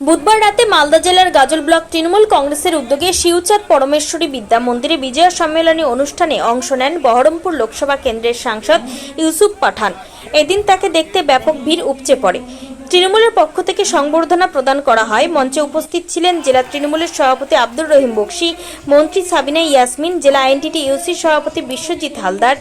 বুধবার রাতে মালদা জেলার গাজল ব্লক তৃণমূল কংগ্রেসের উদ্যোগে শিউচাঁদ পরমেশ্বরী বিদ্যা মন্দিরে বিজয়া সম্মেলনী অনুষ্ঠানে অংশ নেন বহরমপুর লোকসভা কেন্দ্রের সাংসদ ইউসুফ পাঠান। এদিন তাকে দেখতে ব্যাপক ভিড় উপচে পড়ে। তৃণমূলের পক্ষ থেকে সংবর্ধনা প্রদান করা হয়। মঞ্চে উপস্থিত ছিলেন জেলা তৃণমূলের সভাপতি আব্দুর রহিম বক্সি, মন্ত্রী সাবিনা ইয়াসমিন, জেলা আইনটিটি ইউসির সভাপতি বিশ্বজিৎ হালদার,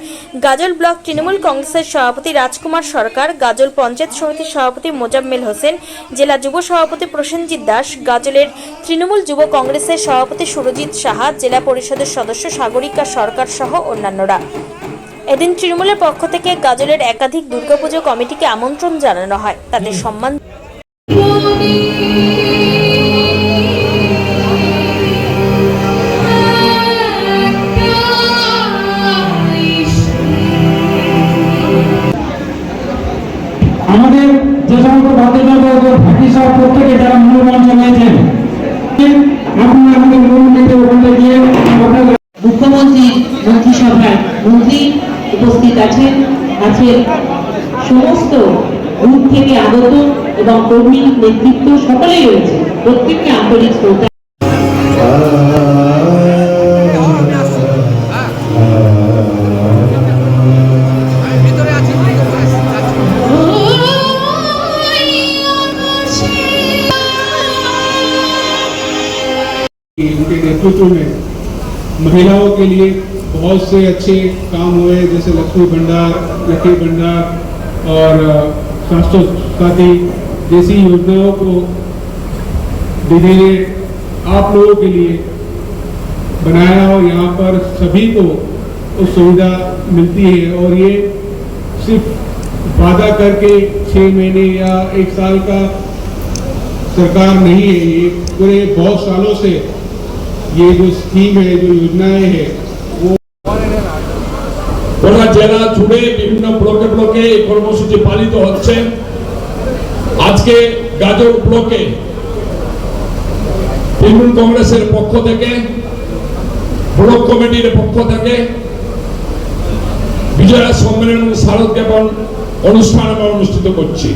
গাজল ব্লক তৃণমূল কংগ্রেসের সভাপতি রাজকুমার সরকার, গাজল পঞ্চায়েত সমিতির সভাপতি মোজাম্মেল হোসেন, জেলা যুব সভাপতি প্রসেনজিৎ দাস, গাজলের তৃণমূল যুব কংগ্রেসের সভাপতি সুরজিৎ সাহা, জেলা পরিষদের সদস্য সাগরিকা সরকার সহ অন্যান্যরা। এদিন তৃণমূলের পক্ষ থেকে গাজলের একাধিক দুর্গাপুজো কমিটিকে আমন্ত্রণ জানানো হয়। তাদের সম্মান আমাদের যে সমস্ত প্রত্যেকে যারা আপনারা আমাদের মূল মঞ্চে ওখানে গিয়ে মুখ্যমন্ত্রী মন্ত্রিসভার মন্ত্রী উপস্থিত আছেন আজকের সমস্ত বুথ থেকে আগত এবং কর্মী নেতৃত্ব সকলেই রয়েছে প্রত্যেককে আন্তরিক শ্রদ্ধা कि उनके नेतृत्व में महिलाओं के लिए बहुत से अच्छे काम हुए, जैसे लक्ष्मी भंडार लकी भंडार और स्वास्थ्य साथी जैसी योजनाओं को ने आप लोगों के लिए बनाया और यहाँ पर सभी को उस सुविधा मिलती है और ये सिर्फ़ वादा करके छः महीने या एक साल का सरकार नहीं है, ये पूरे बहुत सालों से ये जो स्कीम है, जो योजनाएँ है গোটা জেলা জুড়ে বিভিন্ন ব্লকে ব্লকে এই কর্মসূচি পালিত হচ্ছে। আজকে গাজর ব্লকে তৃণমূল কংগ্রেসের পক্ষ থেকে, ব্লক কমিটির পক্ষ থেকে বিজয়া সম্মেলন শারদ জ্ঞাপন অনুষ্ঠান আমরা অনুষ্ঠিত করছি।